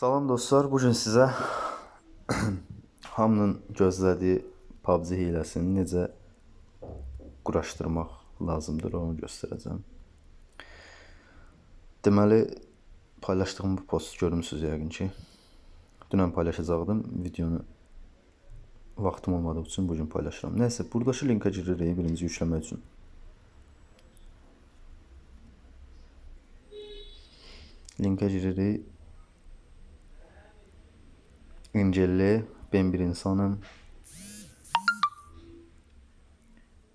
Salam dostlar, bu gün sizə hamının gözlədiyi PUBG hiləsini necə quraşdırmaq lazımdır, onu göstərəcəm. Deməli, paylaşdığım bu postu görmüsünüz yəqin ki. Dünən paylaşacaqdım, videonu vaxtım olmadığı üçün bu gün paylaşıram. Nəysə, buradakı linkə giririk birinci yükləmək üçün. Linkə giririk. İncelli, ben bir insanım.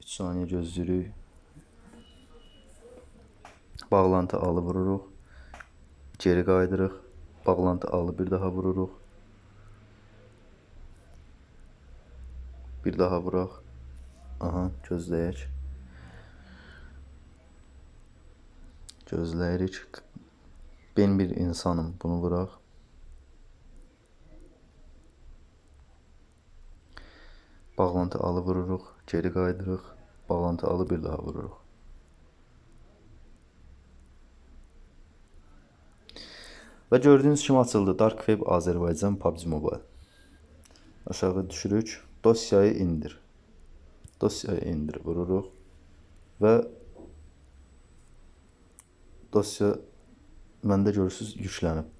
3 saniye gözlürük. Bağlantı alı vururuq. Geri qaydırıq. Bağlantı alı bir daha vururuq. Bir daha vuraq. Aha, gözləyək. Gözləyirik. Ben bir insanım. Bunu vuraq. Bağlantı alı vururuq, geri qaydırıq. Bağlantı alı bir daha vururuq. Və gördüyünüz kimi açıldı Dark Web Azərbaycan PUBG Mobile. Aşağı düşürük. Dosyayı indir. Dosyayı indir vururuq və dosya məndə görürsüz yüklənib.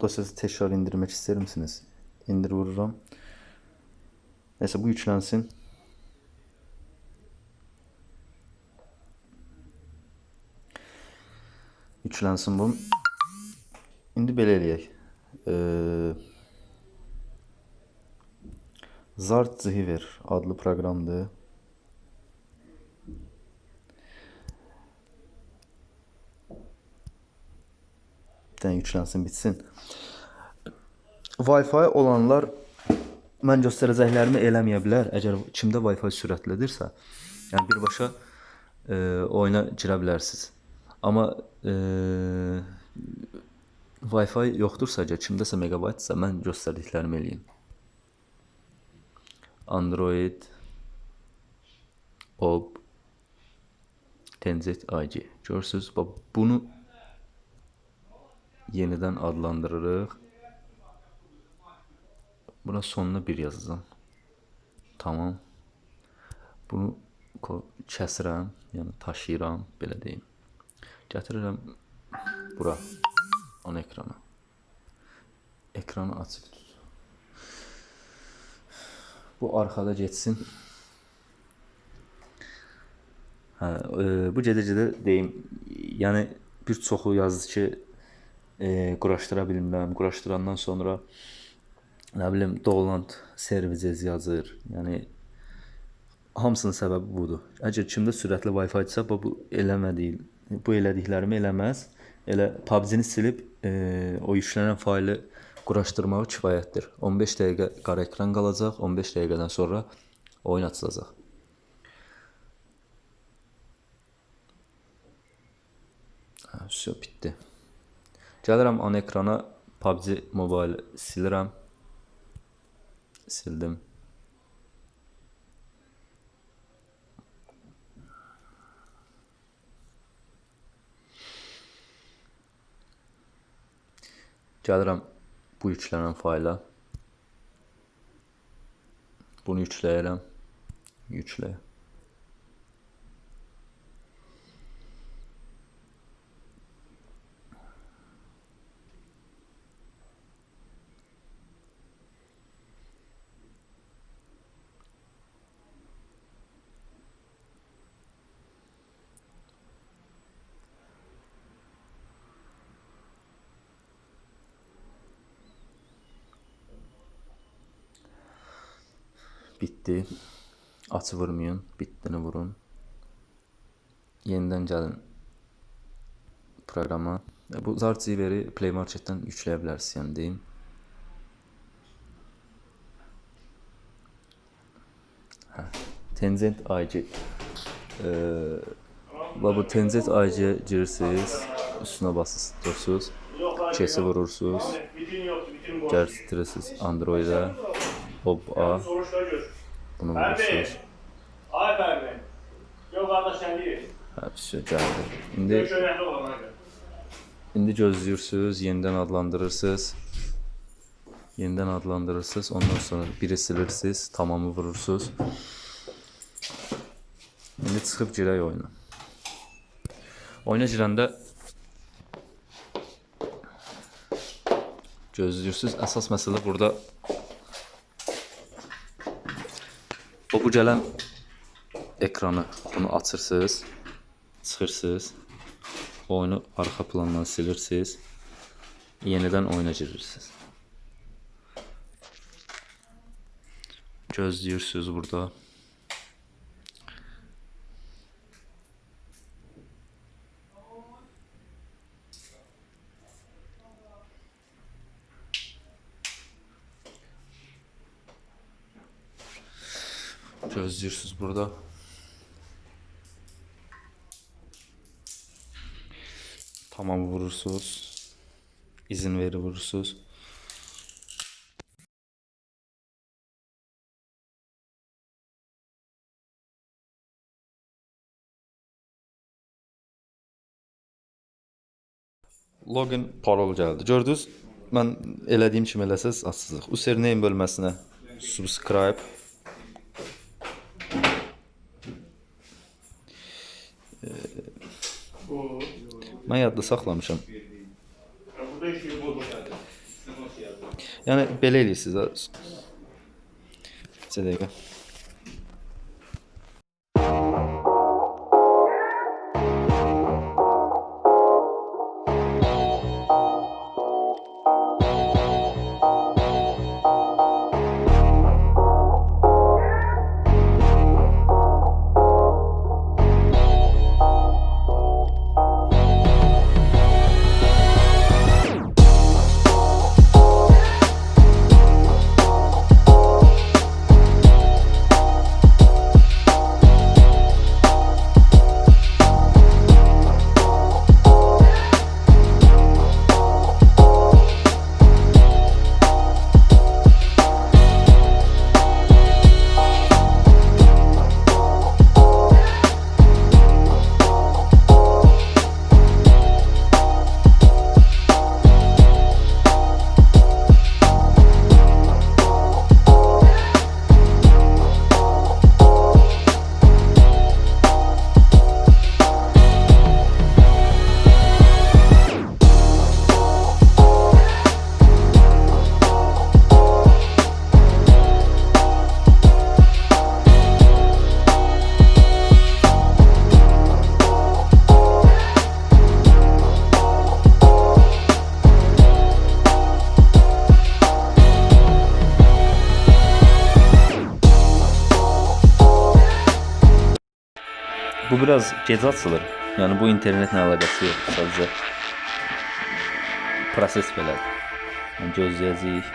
Dosyası təkrar indirmək istər misiniz? İndir vururam. Neyse bu yüklensin. Yüklensin bu. İndi belə eləyək. Ee, Zart Zihiver adlı proqramdır. Bir dənə yüklənsin, bitsin. Wi-Fi olanlar mən göstərəcəklərimi eləməyə bilər. Əgər kimdə Wi-Fi sürətlidirsə, yəni birbaşa e, oyuna girə bilərsiniz. Amma e, Wi-Fi yoxdursa, əgər kimdəsə megabaytsa, mən göstərdiklərimi eləyin. Android Ob Tenzet IG. Görürsüz, bax bunu yenidən adlandırırıq. Buna sonuna bir yazacağım. Tamam. Bunu kəsirəm, yəni taşıyıram, belə deyim. Gətirirəm bura, ana ekrana. Ekranı açıq tut. Bu arkada getsin. Hə, e, bu gedə-gedə deyim, yəni bir çoxu yazdı ki, e, quraşdıra bilmirəm. Quraşdırandan sonra nə bilim Dolant services yazır. Yəni hamısının səbəbi budur. Əgər kimdə sürətli Wi-Fi-dirsə, bu bu eləmədiyi, bu elədiklərimi eləməz. Elə PUBG-ni silib e, o yüklənən faylı quraşdırmağı kifayətdir. 15 dəqiqə qara ekran qalacaq. 15 dəqiqədən sonra oyun açılacaq. Hə, Все, bitdi. Gəlirəm ana ekrana PUBG Mobile silirəm. Sildim. Gəlirəm bu yüklənən fayla. Bunu yükləyirəm. Yüklə. Bitdi. Açı vurmayın. Bitdini vurun. Yenidən gəlin proqrama. E, Bu Zartziveri Play Marketdən yükləyə bilərsiniz, yəni deyim. Hə, Tenzent IG. E, və bu Tenzent IG-yə girirsiniz, üstünə basırsınız, kesi vurursunuz, boş. gərtirirsiniz Android-ə, Sonuçta gör. bunu Ferdi. vurursunuz. Ay Ferdi. Yok kardeş sen değil. Şey Görüş önemli olan hadi. İndi gözləyirsiniz, yenidən adlandırırsınız. Yenidən adlandırırsınız. Ondan sonra biri silirsiniz, tamamı vurursunuz. İndi çıxıb girək oyuna. Oyuna girəndə gözləyirsiniz. Əsas məsələ burada o bu gələn ekranı bunu açırsınız, çıxırsınız. Oyunu arxa plandan silirsiniz. Yenidən oyuna girirsiniz. Gözləyirsiniz burada. Gözləyirsiniz burada. Tamam vurursunuz. İzin veri vurursunuz. Login parol gəldi. Gördünüz? Mən elədiyim kimi eləsəz açsızıq. Username bölməsinə subscribe Mən yadda saxlamışam. Yəni belə eləyirsiniz. Bir dəqiqə. Bu biraz gecə açılır. Yəni bu internetlə əlaqəsi yox, sadəcə proses. Yəni gözləyəcəyik.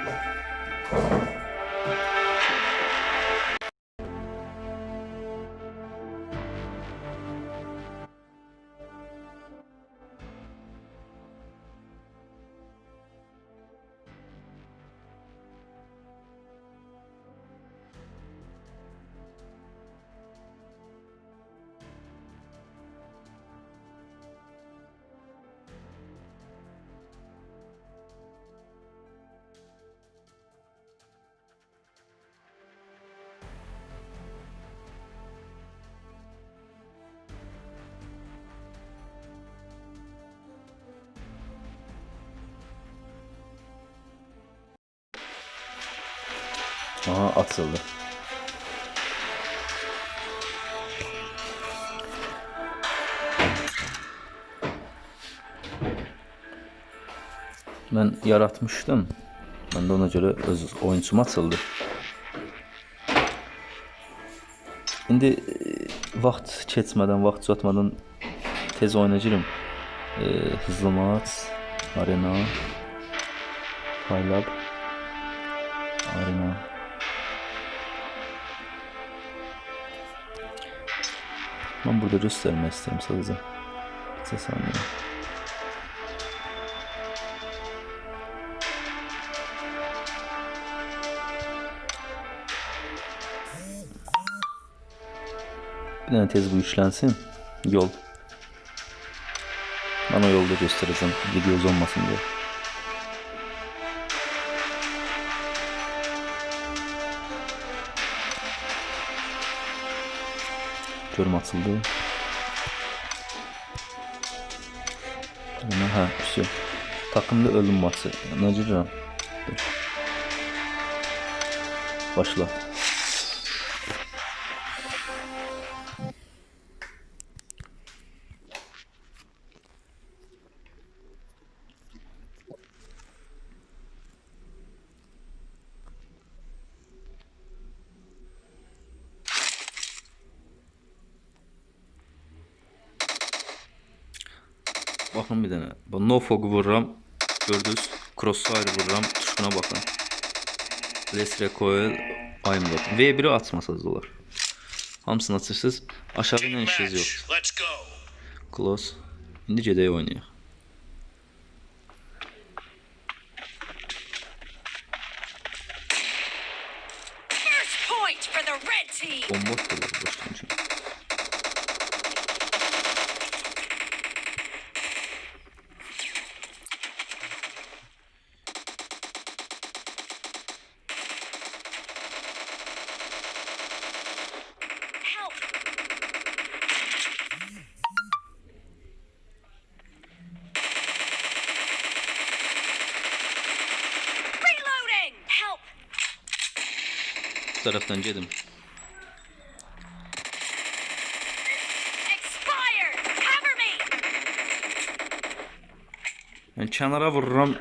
Aha açıldı. Mən yaratmışdım. Mən də ona görə öz oyunçum açıldı. İndi e, vaxt keçmədən, vaxt çatmadan tez girim. E, hızlı maç, arena, paylab, arena. Ben burada göstermek isterim sadece. Bir saniye. Bir tane tez bu işlensin. Yol. Ben o yolda göstereceğim. Video uzanmasın diye. Görüm açıldı. Ama ha, şey. Takımda ölüm maçı. Necirəm? Başla. Baxın bir dənə. Bu no fog vururam. Gördünüz? Crossfire vururam. Tuşuna baxın. Less recoil aimlock. V1-i açmasınız olar. Hamısını açırsınız. Aşağı ilə işiniz yox. Close. İndi gedək oynayaq. Bomba atdılar başdan Bu tərəfdən gedim. Expired! Cover me! Yəni kənara vururam.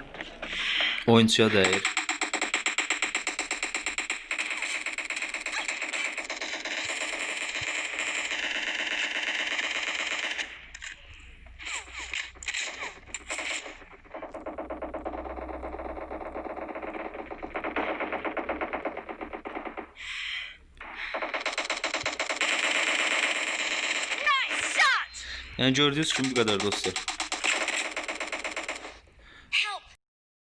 Yəni gördüyünüz kimi bu qədər dostlar.